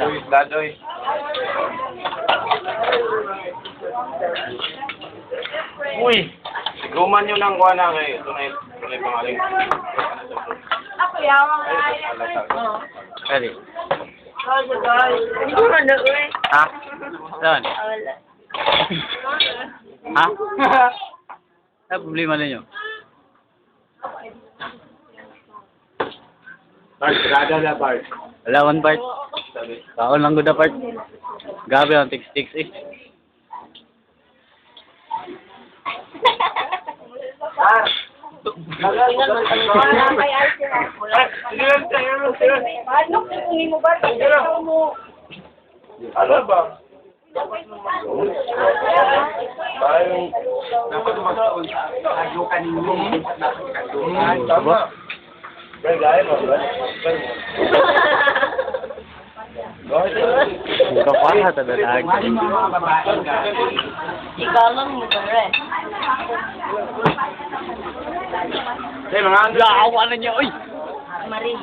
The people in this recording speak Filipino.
Uy, dadoy. Uy! Guman nyo ng kuha na kay tunay tunay pangaling. Ako nga Oo. Pwede. Hindi ko man eh. Ha? Saan? Wala. Ha? Ano problema ninyo? Bart, rada na Bart. Wala one part. Sabi. Kaon lang good na part. Gabi ang tiks-tiks eh. Ano ba? Ano dapat mag-uul. Kadukan ninyo. Hmm, tama. Well, gaya mo, ba? Kapala ta dalag. Ikaw lang mo rin. Hey, mga Gawa na niya, oy! Marie.